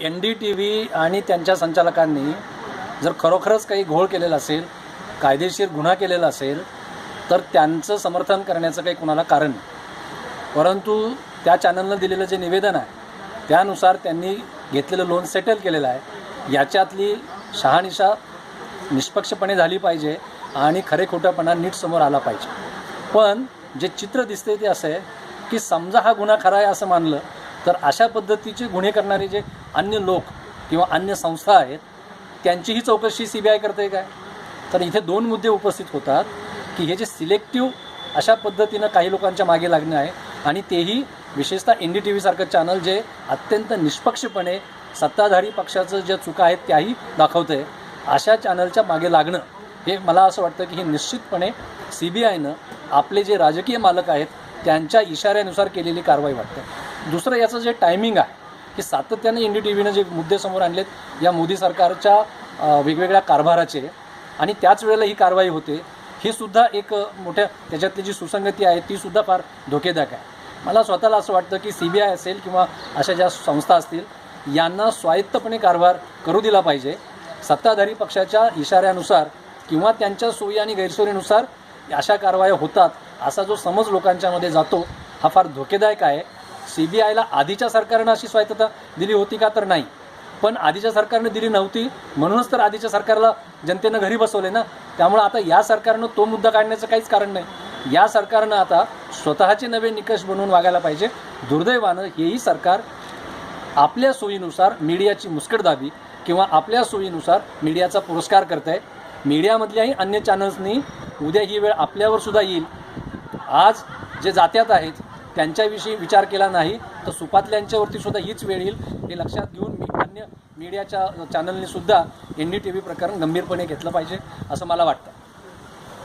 N D T V आणि त्यांच्या संचालकांनी जर खरोखरच काही घोळ केलेला असेल कायदेशीर गुन्हा केलेला असेल तर त्यांचं समर्थन करण्याचं काही कुणाला कारण नाही. परंतु त्या चॅनलनं दिलेलं जे निवेदन आहे त्यानुसार त्यांनी घेतलेलं लोन सेटल केलेलं आहे. याच्यातली शहानिशा निष्पक्षपणे झाली पाहिजे आणि खरे खोटंपणा नीट समोर आला पाहिजे. पण जे चित्र दिसते ते असं आहे की समजा हा गुन्हा खरा आहे असं मानलं तर अशा पद्धतीचे गुन्हे करणारे जे अन्य लोक किंवा अन्य संस्था आहेत त्यांचीही चौकशी सी बी आय करते काय? तर इथे दोन मुद्दे उपस्थित होतात की हे जे सिलेक्टिव्ह अशा पद्धतीनं काही लोकांच्या मागे लागणं आहे आणि तेही विशेषतः एन डी टी व्हीसारखं चॅनल जे अत्यंत निष्पक्षपणे सत्ताधारी पक्षाचं ज्या चुका आहेत त्याही दाखवतं आहे अशा चॅनलच्या मागे लागणं हे मला असं वाटतं की हे निश्चितपणे सी बी आयनं आपले जे राजकीय मालक आहेत त्यांच्या इशाऱ्यानुसार केलेली कारवाई वाटते. दुसरं याचं जे टायमिंग आहे की सातत्याने एन डी टी व्हीनं जे मुद्दे समोर आणलेत या मोदी सरकारच्या वेगवेगळ्या कारभाराचे आणि त्याच वेळेला ही कारवाई होते ही सुद्धा एक मोठ्या त्याच्यातली जी सुसंगती आहे ती सुद्धा फार धोकेदायक आहे. मला स्वतःला असं वाटतं की सी बी आय असेल किंवा अशा ज्या संस्था असतील यांना स्वायत्तपणे कारभार करू दिला पाहिजे. सत्ताधारी पक्षाच्या इशाऱ्यानुसार किंवा त्यांच्या सोयी आणि गैरसोयीनुसार अशा कारवाया होतात असा जो समज लोकांच्यामध्ये जातो हा फार धोकेदायक आहे. सी बी आयला आधीच्या सरकारनं अशी स्वायत्तता दिली होती का तर नाही. पण आधीच्या सरकारनं दिली नव्हती म्हणूनच तर आधीच्या सरकारला जनतेनं घरी बसवले ना. त्यामुळे आता या सरकारनं तो मुद्दा काढण्याचं काहीच कारण नाही. या सरकारनं आता स्वतःचे नवे निकष बनवून वागायला पाहिजे. दुर्दैवानं हेही सरकार आपल्या सोयीनुसार मीडियाची मुस्कटदाबी किंवा आपल्या सोयीनुसार मीडियाचा पुरस्कार करत आहे मीडियामधल्याही अन्य चॅनल्सनी उद्या ही वेळ आपल्यावर सुद्धा येईल. आज जे जात्यात आहेत त्यांच्याविषयी विचार केला नाही तर सुपातल्यांच्यावरती सुद्धा हीच वेळ येईल हे लक्षात घेऊन मी अन्य मीडियाच्या चॅनलनेसुद्धा एन डी टी व्ही प्रकरण गंभीरपणे घेतलं पाहिजे असं मला वाटतं.